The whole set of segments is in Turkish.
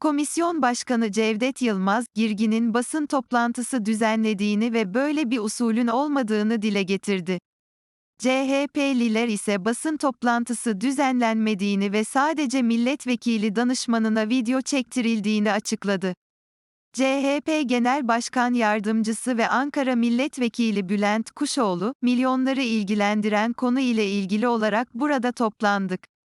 Komisyon Başkanı Cevdet Yılmaz, Girgin'in basın toplantısı düzenlediğini ve böyle bir usulün olmadığını dile getirdi. CHP'liler ise basın toplantısı düzenlenmediğini ve sadece milletvekili danışmanına video çektirildiğini açıkladı. CHP Genel Başkan Yardımcısı ve Ankara Milletvekili Bülent Kuşoğlu, milyonları ilgilendiren konu ile ilgili olarak burada toplandık.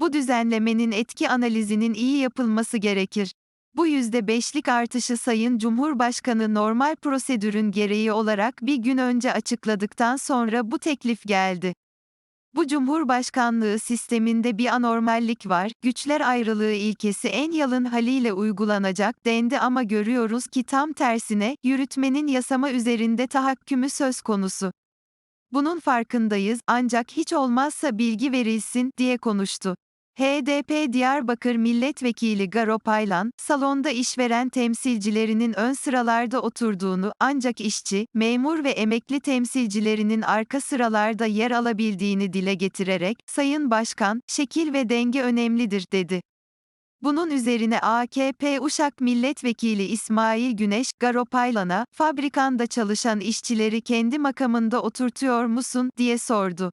Bu düzenlemenin etki analizinin iyi yapılması gerekir. Bu %5'lik artışı Sayın Cumhurbaşkanı normal prosedürün gereği olarak bir gün önce açıkladıktan sonra bu teklif geldi. Bu Cumhurbaşkanlığı sisteminde bir anormallik var, güçler ayrılığı ilkesi en yalın haliyle uygulanacak dendi ama görüyoruz ki tam tersine, yürütmenin yasama üzerinde tahakkümü söz konusu. Bunun farkındayız, ancak hiç olmazsa bilgi verilsin, diye konuştu. HDP Diyarbakır Milletvekili Garo Paylan, salonda işveren temsilcilerinin ön sıralarda oturduğunu, ancak işçi, memur ve emekli temsilcilerinin arka sıralarda yer alabildiğini dile getirerek, Sayın Başkan, şekil ve denge önemlidir, dedi. Bunun üzerine AKP Uşak Milletvekili İsmail Güneş, Garo Paylan'a, fabrikanda çalışan işçileri kendi makamında oturtuyor musun, diye sordu.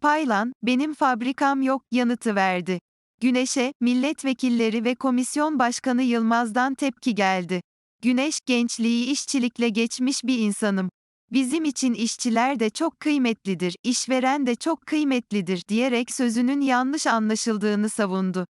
Paylan, benim fabrikam yok, yanıtı verdi. Güneş'e, milletvekilleri ve komisyon başkanı Yılmaz'dan tepki geldi. Güneş, gençliği işçilikle geçmiş bir insanım. Bizim için işçiler de çok kıymetlidir, işveren de çok kıymetlidir diyerek sözünün yanlış anlaşıldığını savundu.